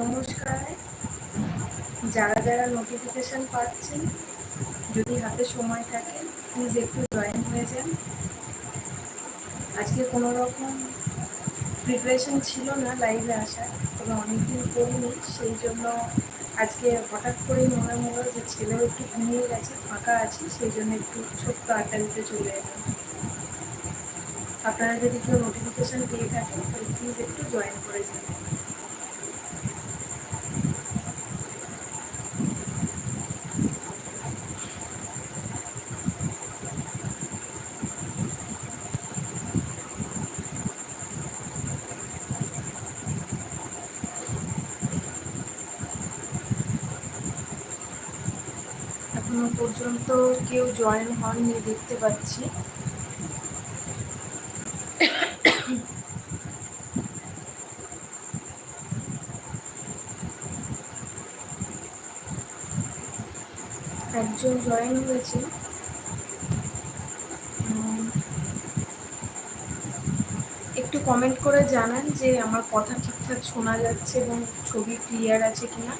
নমস্কার। যারা যারা নোটিফিকেশান পাচ্ছেন, যদি হাতে সময় থাকে প্লিজ একটু জয়েন হয়ে যান। আজকে কোনো রকম প্রিপারেশন ছিল না লাইভে আসার, তবে অনেকদিন করিনি, সেই জন্য আজকে হঠাৎ করেই মনে হলো যে ছেলেও একটু ঘুমিয়ে গেছে, ফাঁকা আছে, সেই জন্য একটু ছোট্ট আড্ডা দিতে চলে এলাম। আপনারা যদি কেউ নোটিফিকেশান পেয়ে থাকেন, তাহলে প্লিজ একটু জয়েন করে যান। এখনও পর্যন্ত কেউ জয়েন হননি, দেখতে পাচ্ছি। একজন জয়েন হয়েছে। একটু কমেন্ট করে জানান যে আমার কথা ঠিকঠাক শোনা যাচ্ছে এবং ছবি ক্লিয়ার আছে কিনা।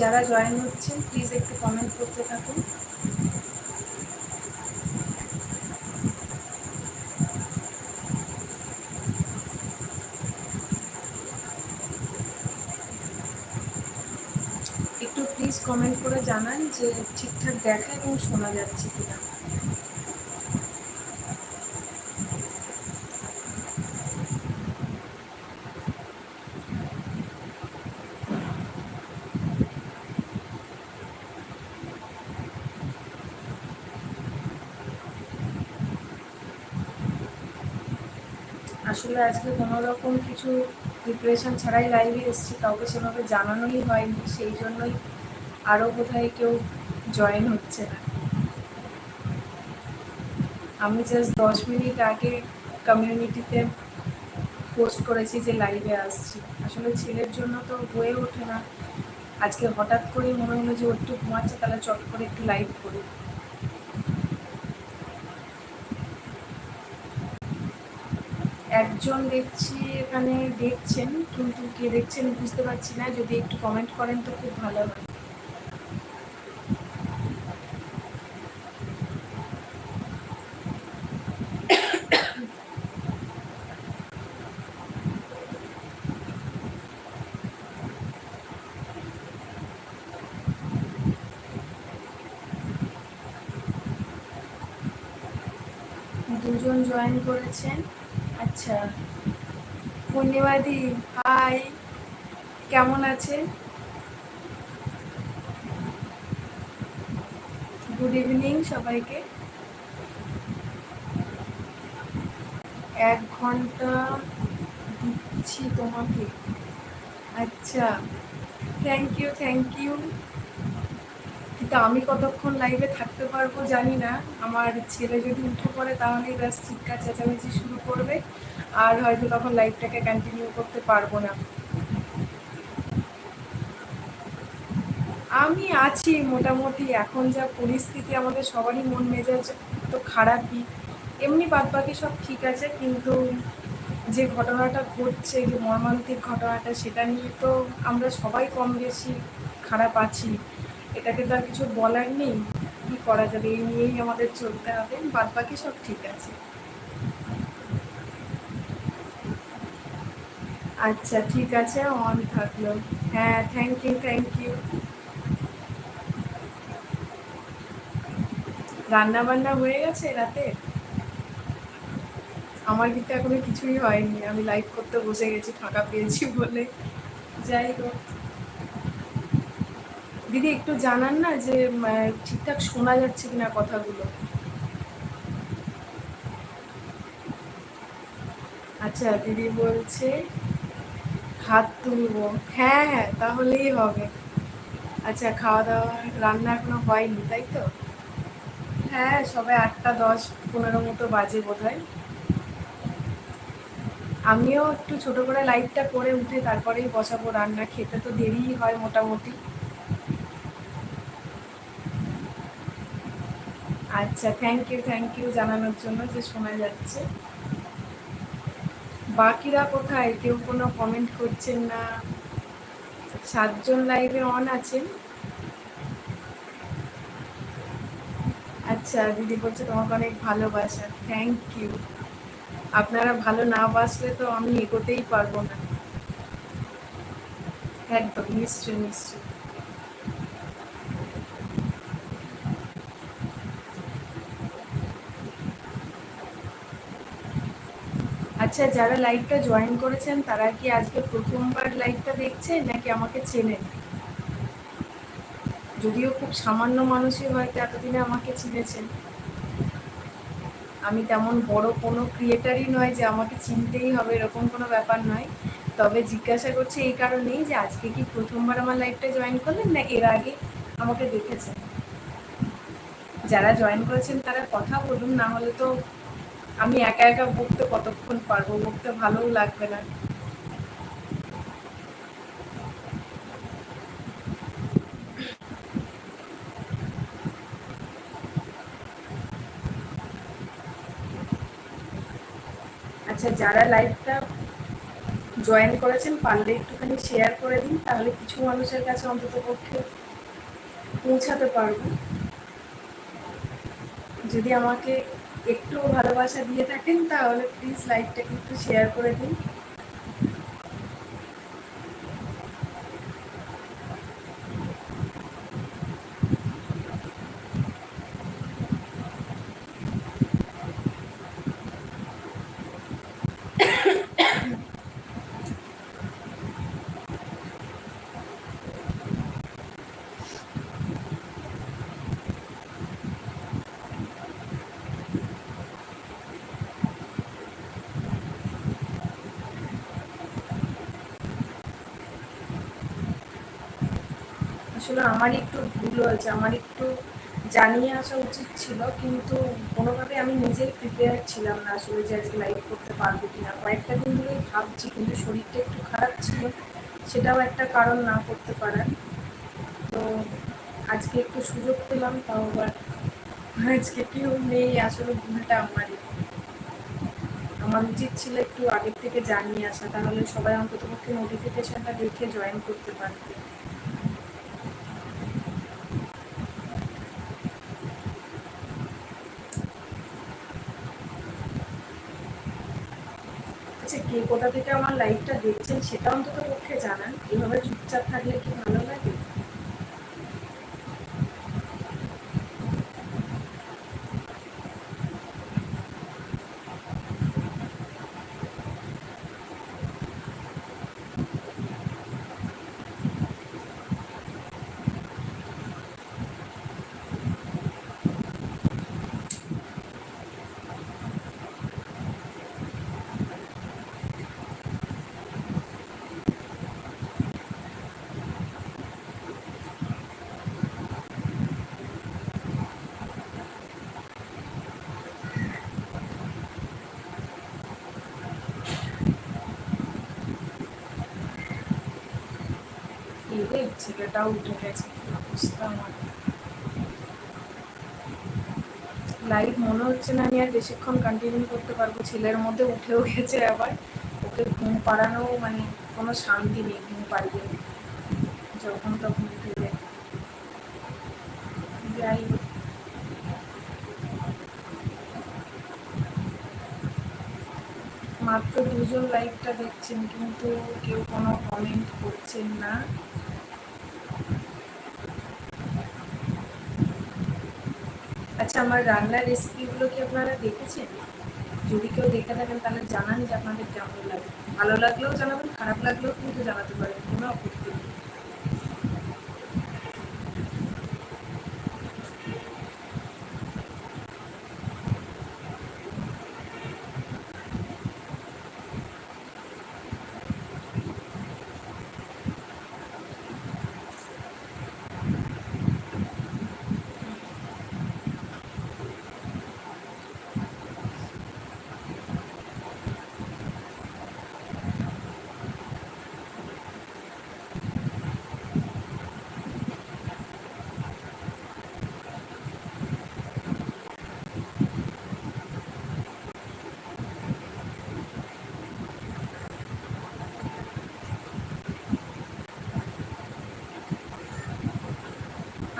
যারা জয়েন হচ্ছেন প্লিজ একটু কমেন্ট করতে থাকুন। একটু প্লিজ কমেন্ট করে জানান যে ঠিকঠাক দেখা এবং শোনা যাচ্ছে কিনা। আসলে আজকে কোনো রকম কিছু প্রিপারেশন ছাড়াই লাইভে এসেছি, কাউকে সেভাবে জানানোই হয়নি, সেই জন্যই আরও কোথায় কেউ জয়েন হচ্ছে না। আমি জাস্ট দশ মিনিট আগে কমিউনিটিতে পোস্ট করেছি যে লাইভে আসছি। আসলে ছেলের জন্য তো হয়ে ওঠে না। আজকে হঠাৎ করেই মনে হলো যে একটু ঘুমাচ্ছে, তাহলে চট করে একটু লাইভ করি। একজন দেখছি এখানে দেখছেন, কিন্তু কে দেখছেন বুঝতে পারছি না। যদি একটু কমেন্ট করেন তো খুব ভালো হয়। দুজন জয়েন করেছেন। আচ্ছা। পূর্ণিমাদি, হাই, কেমন আছেন? গুড ইভিনিং সবাইকে। এক ঘণ্টা দিচ্ছি তোমাকে। আচ্ছা। থ্যাংক ইউ থ্যাংক ইউ কিন্তু আমি কতক্ষণ লাইভে থাকতে পারব জানি না। আমার ছেলে যদি উঠে পড়ে তাহলেই ব্যাস চিৎকার চেঁচামেচি শুরু করবে। আর হয়তো তখন লাইফটাকে কন্টিনিউ করতে পারব না। আমি আছি মোটামুটি। এখন যা পরিস্থিতি, আমাদের সবারই মন মেজাজ তো খারাপই। এমনি বাদ বাকি সব ঠিক আছে, কিন্তু যে ঘটনাটা ঘটছে, যে মর্মান্তিক ঘটনাটা, সেটা নিয়ে তো আমরা সবাই কম বেশি খারাপ আছি। এটাকে তো আর কিছু বলার নেই। কি করা যাবে? এই নিয়েই আমাদের চলতে হবে। বাদ বাকি সব ঠিক আছে। আচ্ছা ঠিক আছে, অন থাকল। হ্যাঁ থ্যাংক ইউ থ্যাংক ইউ রান্না বান্না হয়ে গেছে রাতে? আমার কিন্তু এখনও কিছুই হয়নি। আমি লাইভ করতে বসে গেছি, ফাঁকা পেয়েছি বলে। যাই হোক। দিদি, একটু জানান না যে ঠিকঠাক শোনা যাচ্ছে কিনা কথাগুলো। আচ্ছা দিদি বলছে, হাত তুলবো। হ্যাঁ হ্যাঁ তাহলেই হবে। আচ্ছা খাওয়া দাওয়া রান্না এখনও হয়নি, তাই তো? হ্যাঁ সবাই আটটা দশ, পনেরো মতো বাজে বোধ আমিও একটু ছোট করে লাইটটা করে উঠে তারপরেই বসাবো রান্না। খেতে তো দেরিই হয় মোটামুটি। আচ্ছা থ্যাংক ইউ থ্যাংক ইউ জানানোর জন্য যে শোনা যাচ্ছে। বাকিরা কোথায়? কেউ কোনো কমেন্ট করছেন না? সাতজন লাইভে অন আছেন। আচ্ছা দিদি বলছে তোমাকে অনেক ভালোবাসা। থ্যাংক ইউ আপনারা ভালো না বাসলে তো আমি এগোতেই পারব না। একদম নিশ্চয় নিশ্চয় আচ্ছা যারা লাইভটা জয়েন করেছেন, তারা কি আজকে প্রথমবার লাইভটা দেখছেন নাকি আমাকে চেনেন? যদিও খুব সামান্য মানুষই হয়তো এতদিনে আমাকে চিনেছেন। আমি তেমন বড় কোনো ক্রিয়েটারই নয় যে আমাকে চিনতেই হবে, এরকম কোনো ব্যাপার নয়। তবে জিজ্ঞাসা করছি এই কারণেই যে আজকে কি প্রথমবার আমার লাইভটা জয়েন করলেন না এর আগে আমাকে দেখেছেন? যারা জয়েন করেছেন, তারা কথা বলুন, না হলে তো আমি একা একা বকতে কতক্ষণ পারব? বকতে ভালোও লাগবে না। আচ্ছা যারা লাইভটা জয়েন করেছেন, পারলে একটুখানি শেয়ার করে দিন, তাহলে কিছু মানুষের কাছে অন্তত পক্ষে পৌঁছাতে পারব। যদি আমাকে একটু ভালোবাসা দিয়ে থাকেন তাহলে প্লিজ লাইভটাকে একটু শেয়ার করে দিন। আসলে আমার একটু ভুল হয়েছে, আমার একটু জানিয়ে আসা উচিত ছিল, কিন্তু কোনোভাবে আমি নিজেই প্রিপেয়ার ছিলাম না আসলে যে আজকে লাইভ করতে পারব কিনা। কয়েকটা দিন ধরেই ভাবছি, কিন্তু শরীরটা একটু খারাপ ছিল, সেটাও একটা কারণ না করতে পারার। তো আজকে একটু সুযোগ পেলাম, তাও আবার আজকে কেউ নেই, আসলে ভুলটা আমারই। আমার উচিত ছিল একটু আগের থেকে জানিয়ে আসা, তাহলে সবাই অন্তত পক্ষে নোটিফিকেশনটা দেখে জয়েন করতে পারবে আচ্ছা কে কোথা থেকে আমার লাইফটা দেখছেন সেটা অন্তত পক্ষে জানান। এভাবে চুপচাপ থাকলে কি ভালো লাগে এলে ছেলেটাও উঠে গেছে অবস্থা মনে হচ্ছে না আমি আর বেশিক্ষণ কন্টিনিউ করতে পারব। ছেলের মধ্যে উঠেও গেছে আবার। ওকে ঘুম পাড়ানো মানে কোনো শান্তি নেই, ঘুম পাড়িয়ে। যখন তখন উঠে যাই মাত্র দুজন লাইভটা দেখছেন, কিন্তু কেউ কোনো কমেন্ট করছেন না। আচ্ছা আমার রান্নার রেসিপিগুলো কি আপনারা দেখেছেন? যদি কেউ দেখে থাকেন, তাহলে জানান যে আপনাদের কেমন লাগে। ভালো লাগলেও জানাবেন, খারাপ লাগলেও কিন্তু জানাতে পারেন, কোনো আপত্তি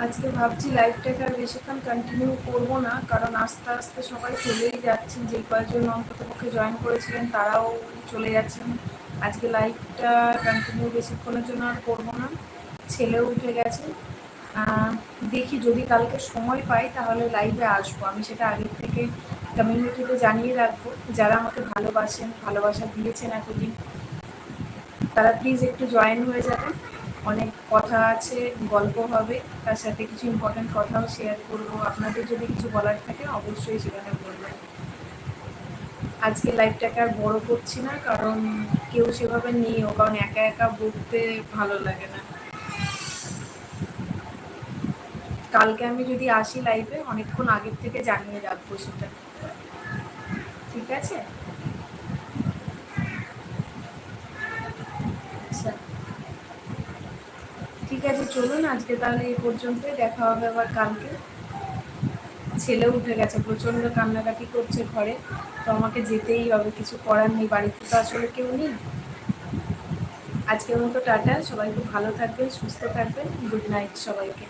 আজকে ভাবছি লাইভটাকে আর বেশিক্ষণ কন্টিনিউ করব না, কারণ আস্তে আস্তে সবাই চলেই যাচ্ছেন। যে কয়েকজন অন্তত পক্ষে জয়েন করেছিলেন, তারাও চলে যাচ্ছেন। আজকে লাইভটা কন্টিনিউ বেশিক্ষণের জন্য আর করব না। ছেলেও উঠে গেছে। দেখি যদি কালকে সময় পাই, তাহলে লাইভে আসব। আমি সেটা আগের থেকে কমিউনিটিতে জানিয়ে রাখব। যারা আমাকে ভালোবাসেন, ভালোবাসা দিয়েছেন এতদিন, তারা প্লিজ একটু জয়েন হয়ে যাবেন। অনেক কথা আছে, গল্প হবে, তার সাথে কিছু ইম্পর্টেন্ট কথাও শেয়ার করব। আপনাদের যদি কিছু বলার থাকে, অবশ্যই সেখানে বলবেন। আজকে লাইভটাকে আর বড় করছি না, কারণ কেউ সেভাবে নিয়েও কারণ একা একা বলতে ভালো লাগে না। কালকে আমি যদি আসি লাইভে অনেকক্ষণ আগের থেকে জানিয়ে রাখব সেটা। ঠিক আছে? আচ্ছা। ঠিক আছে, চলুন আজকে তাহলে এই পর্যন্তই। দেখা হবে আবার কালকে। ছেলে উঠে গেছে, প্রচণ্ড কান্নাকাটি করছে ঘরে। তো আমাকে যেতেই হবে, কিছু করার নেই বাড়িতে তো আসলে কেউ নেই। আজকের মতো টাটা, সবাই খুব ভালো থাকবেন, সুস্থ থাকবেন। গুড নাইট সবাইকে।